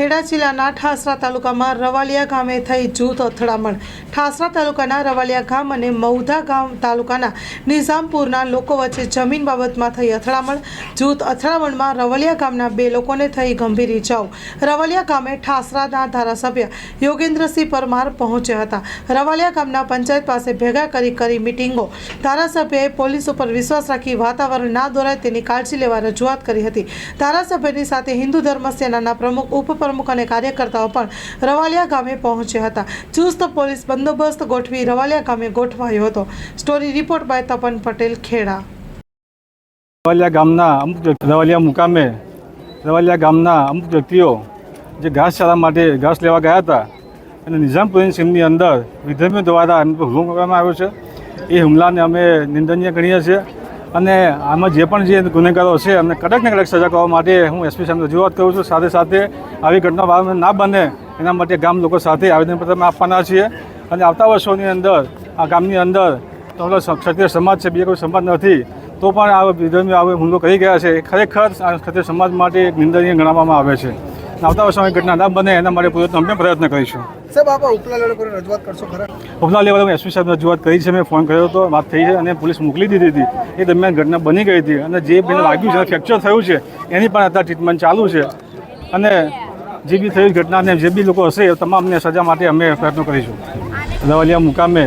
ખેડા જિલ્લાના ઠાસરા તાલુકામાં રવાલિયા ગામે થઈ જૂથ અથડામણ. ઠાસરા તાલુકાના રવાલિયા ગામ અને મૌધા ગામ તાલુકાના નિઝામપુરના લોકો વચ્ચે જમીન બાબતમાં થઈ અથડામણ. જૂથ અથડામણમાં રવાલિયા ગામના બે લોકોને થઈ ગંભીર ઇજાઓ. રવાલિયા ગામે ઠાસરાના ધારાસભ્ય યોગેન્દ્રસિંહ પરમાર પહોંચ્યા હતા. રવાલિયા ગામના પંચાયત પાસે ભેગા કરી કરી મિટિંગો. ધારાસભ્યએ પોલીસ ઉપર વિશ્વાસ રાખી વાતાવરણ ના દોરાય તેની કાળજી લેવા રજૂઆત કરી હતી. ધારાસભ્યની સાથે હિન્દુ ધર્મ સેનાના પ્રમુખ ઉપપ્રમુખ અને કાર્યકર્તાઓ પણ રવાલિયા ગામે પહોંચ્યા હતા. ચુસ્ત પોલીસ બંદોબસ્ત ગોઠવી રવાલિયા ગામે ગોઠવાયો હતો. Story report by Tapan Patel, Kheda. Ravaliya ગામના અમુક રવાલિયા મુકામે રવાલિયા ગામના અમુક વ્યક્તિઓ જે ઘાસચારા માટે ઘાસ લેવા ગયા હતા અને નિઝામપુરની સીમની અંદર વિધર્મીઓ દ્વારા એમ હુમલો કરવામાં આવ્યો છે. એ હુમલાને અમે નિંદનીય ગણીએ છીએ. અને આમાં જે પણ જે ગુનેગારો છે એમને કડકને કડક સજા કરવા માટે હું એસપી સાહેબ રજૂઆત કરું છું. સાથે સાથે આવી ઘટના વારંવાર ના બને એના માટે ગામ લોકો સાથે આવેદનપત્ર આપવાના છીએ. અને આવતા વર્ષોની અંદર આ ગામની અંદર તો ક્ષત્રિય સમાજ છે, બીજો કોઈ સમાજ નથી, તો પણ આ વિધર્મી આવે હુમલો કરી ગયા છે. ખરેખર ક્ષત્રિય સમાજ માટે નિંદનીય ગણવામાં આવે છે. આવતા વર્ષોમાં ઘટના ના બને એના માટે પૂરતો અમે પ્રયત્ન કરીશું. સાહેબ આપ ઉપલા લેવલ પર રજૂઆત કરશો ખરા? ઉપલા લેવલે મેં એસપી સાહેબ રજૂઆત કરી છે મેં ફોન કર્યો હતો વાત થઈ છે અને પોલીસ મોકલી દીધી હતી. એ દરમિયાન ઘટના બની ગઈ હતી અને જે બેને વાગ્યું છે ફ્રેક્ચર થયું છે એની પણ અત્યારે ટ્રીટમેન્ટ ચાલુ છે. અને જે બી થયું ઘટનાને જે બી લોકો હશે એ તમામને સજા માટે અમે પ્રયત્નો કરીશું. રવાલિયા મુકામે